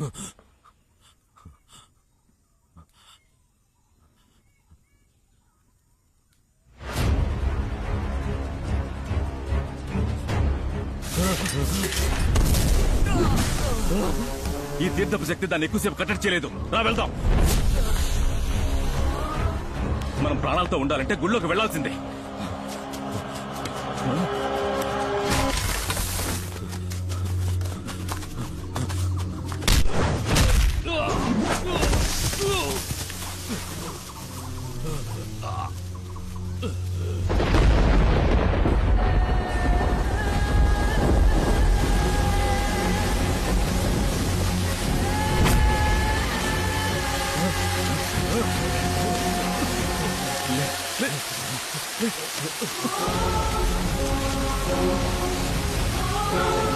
ఈ తీర్థపు శక్తి దాన్ని ఎక్కువసేపు కట్టడి చేయలేదు. రా వెళ్దాం. మనం ప్రాణాలతో ఉండాలంటే గుళ్ళోకి వెళ్ళాల్సిందే. Oh!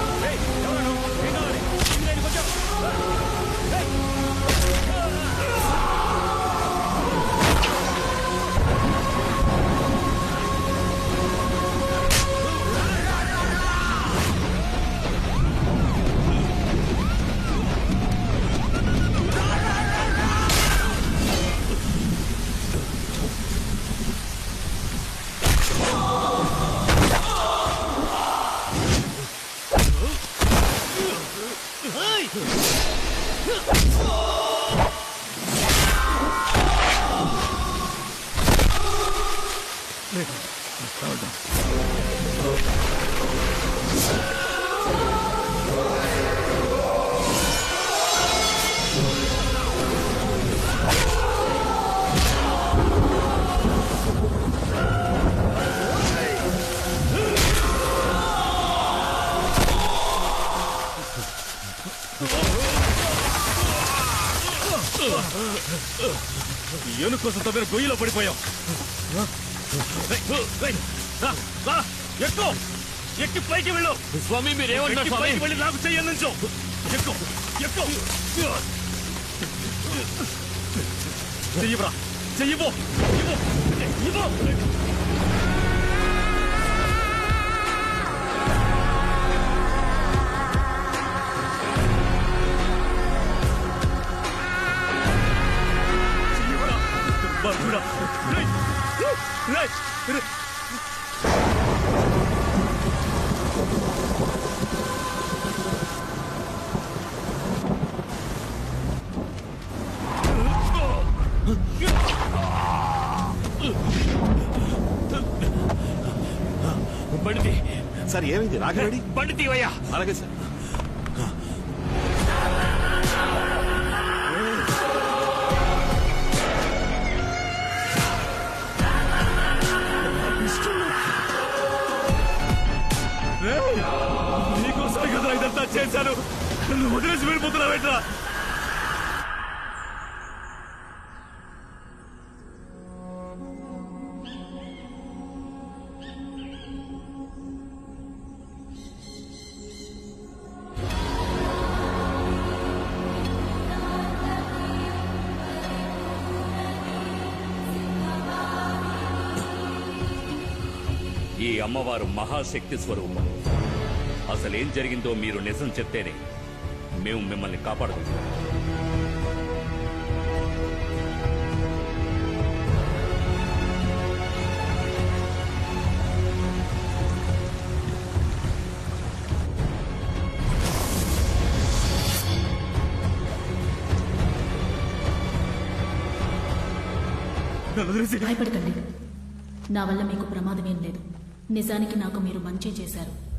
내가 싸우다. ఏను కోసం తవ్విన గొయ్యిలో పడిపోయాం. రా, ఎక్కు పైకి వెళ్ళు. స్వామి మీరేమంటారు పైకి వెళ్ళి నాకు చెయ్యనుంచు ఎక్కు ఎక్కు. చెయ్యరా చెయ్యిపో ఇవ్వు ఇవ్వు. సార్ ఏమైంది? రాఘవేడి బండి తీవయ్యా. అలాగే సార్. నీకోసమే కదా ఇదంతా చేశాను. నన్ను వదిలేసి వెళ్ళిపోతున్నావేట్రా? ఈ అమ్మవారు మహాశక్తి స్వరూపం. అసలేం జరిగిందో మీరు నిజం చెప్తేనే మేము మిమ్మల్ని కాపాడుకుంటాం భయపడకండి. నా వల్ల మీకు ప్రమాదం ఏం లేదు. నిజానికి నాకు మీరు మంచి చేశారు.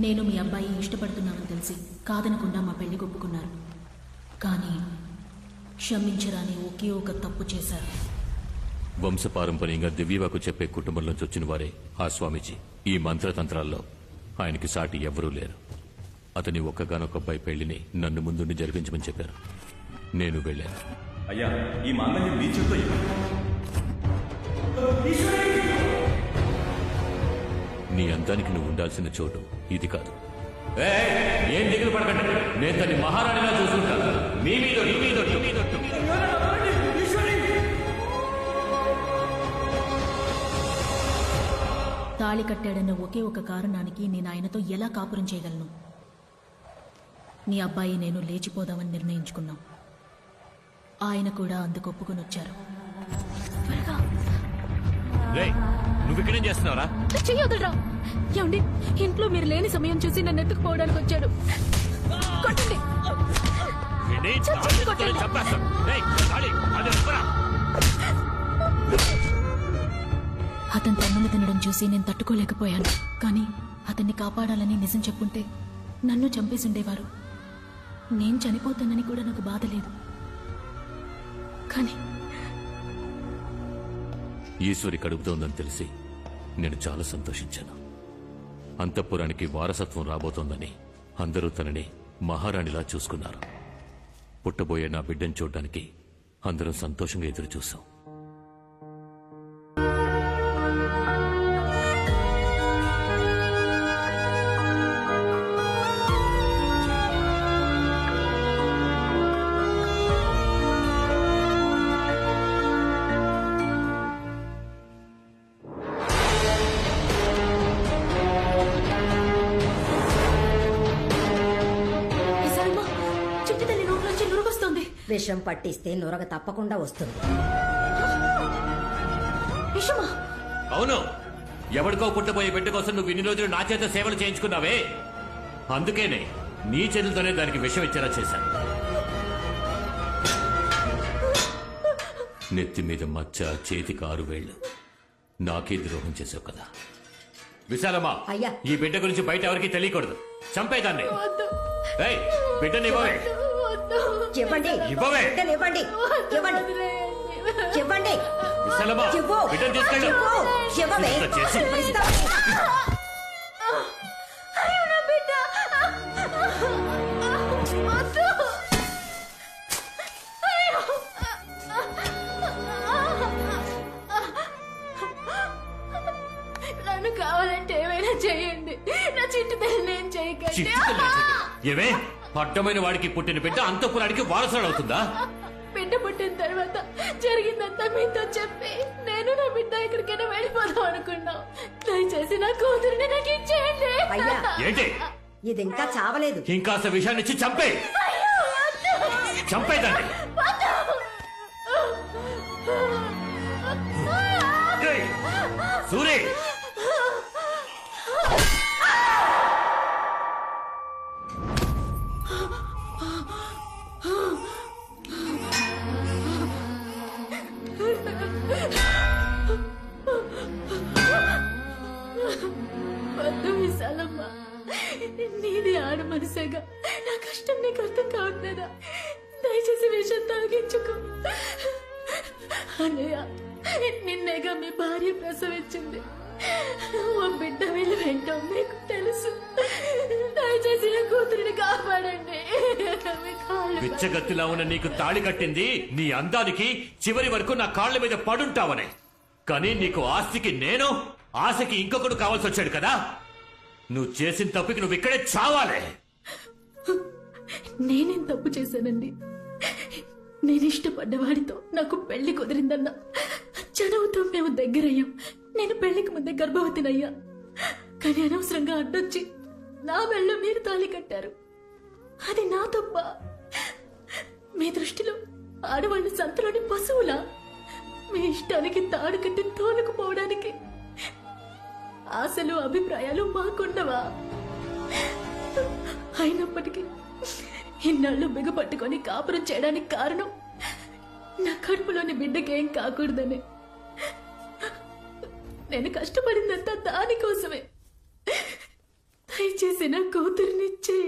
నేను మీ అబ్బాయి ఇష్టపడుతున్నానని తెలిసి కాదనకుండా మా పెళ్ళి ఒప్పుకున్నారు కానీ క్షమించరాని ఒకే ఒక తప్పు చేశారు. వంశపారంపర్యంగా దివ్యవకు చెప్పే కుటుంబం నుంచి వచ్చిన వారే ఆ స్వామీజీ. ఈ మంత్రతంత్రాల్లో ఆయనకి సాటి ఎవ్వరూ లేరు. అతని ఒక్కగానొక్క అబ్బాయి పెళ్ళిని నన్ను ముందుండి జరిపించమని చెప్పారు. నేను వెళ్ళాను. అయ్యా ఈ మాంగళ్యం నీ చేత్తో ఇవ్వు. నీ అందానికి నువ్వు ఉండాల్సిన చోటు ఇది కాదు. ఏం దిగులు పడకండి. నేను తన్ని మహారాణిగా చూసుకుంటాను మీ మీద మీ మీద తాళి కట్టాడన్న ఒకే ఒక కారణానికి నేను ఆయనతో ఎలా కాపురం చేయగలను? నీ అబ్బాయి నేను లేచిపోదామని నిర్ణయించుకున్నాం. ఆయన కూడా అందుకు ఒప్పుకొని వచ్చారు. నువ్వు ఇక్కడేం చేస్తున్నావురా? చెయ్యొద్దురా ఏమండి ఇంట్లో మీరు లేని సమయం చూసి నన్ను ఎత్తుకుపోవడానికి వచ్చాడు కొట్టండి? అతని తన్నులు తినడం చూసి నేను తట్టుకోలేకపోయాను. కానీ అతన్ని కాపాడాలని నిజం చెప్పుంటే నన్ను చంపేసి ఉండేవారు. నేను చనిపోతానని కూడా నాకు బాధ లేదు. కానీ ఈశ్వరి కడుపుతోందని తెలిసి నేను చాలా సంతోషించాను. అంతఃపురానికి వారసత్వం రాబోతోందని అందరూ తనని మహారాణిలా చూసుకున్నారు. పుట్టబోయే నా బిడ్డను చూడ్డానికి అందరం సంతోషంగా ఎదురు చూశాం విషం పట్టిస్తే నురగ తప్పకుండా వస్తుంది. అవును. ఎవరికో పుట్టబోయే బిడ్డ కోసం నువ్వు ఇన్ని రోజులు నా చేత సేవలు చేయించుకున్నావే? అందుకేనే నీ చేతులతోనే దానికి విషం ఇచ్చేలా చేశాను. నెత్తి మీద మచ్చ చేతికి ఆరు వేళ్ళు. నాకే ద్రోహం చేసావు కదా. విశాలమ్మా అయ్యా. ఈ బిడ్డ గురించి బయట ఎవరికి తెలియకూడదు. చంపేదాన్ని బిడ్డని ఇవ్వవే ఇవ్వండి ఇవ్వవే. బిడ్డలు ఇవ్వండి ఇవ్వండి ఇవ్వండి విశాలమ్మా ఇవ్వు. బిడ్డను తీసుకెళ్ళు ఇవ్వు. ఇవ్వవే. ఇంత చేసి ఇస్తావా? నన్ను కావాలంటే ఏమైనా చేయండి నా చిట్టు తల్లి నేను చేయకండి. అడ్డమైన వాడికి పుట్టిన బిడ్డ అంతపురానికి వారసుడు అవుతుందా బిడ్డ పుట్టిన తర్వాత జరిగిందంతా మీతో చెప్పి నేను నా బిడ్డ ఎక్కడికైనా వెళ్ళిపోదాం అనుకున్నాం. దయచేసి నా కూతురిని నాకు ఇచ్చేయండి అయ్యా. ఏంటి? ఇది ఇంకా చావలేదు. ఇంకాస్త విషయాన్ని ఇచ్చి చంపే చంపేదాన్ని అన్నయ్య నిన్నేగా మీ భార్య ప్రసవించింది. ఓ బిడ్డ వెళ్ళి వెంటో మీకు తెలుసు. దయచేసి నా కూతురిని కాపాడండి. బిచ్చగత్తిలా ఉన్న నీకు తాళి కట్టింది నీ అందానికి చివరి వరకు నా కాళ్ళ మీద పడుంటావనే. కానీ నీకు ఆస్తికి నేను ఆశకి ఇంకొకడు కావాల్సి వచ్చాడు కదా. నువ్వు చేసిన తప్పుకి నువ్వు ఇక్కడే చావాలే. నేనేం తప్పు చేశానండి? నేను ఇష్టపడ్డ వాడితో నాకు పెళ్ళి కుదిరిందన్నా. చదువుతో మేము దగ్గరయ్యాం. నేను పెళ్ళికి ముందే గర్భవతినయ్యా. కానీ అనవసరంగా అడ్డొచ్చి నా మెళ్ళ మీరు తాళి కట్టారు. అది నా తప్ప. మీ దృష్టిలో ఆడవాళ్ళు సంతలోని పశువులా? మీ ఇష్టానికి తాడు కట్టి తోలుకుపోవడానికి ఆశలు అభిప్రాయాలు మాకుండవా? అయినప్పటికీ ఇన్నాళ్ళు బిగపట్టుకొని కాపురం చేయడానికి కారణం నా కడుపులోని బిడ్డకేం కాకూడదని. నేను కష్టపడిందంతా దానికోసమే. దయచేసి నా కూతురినిచ్చే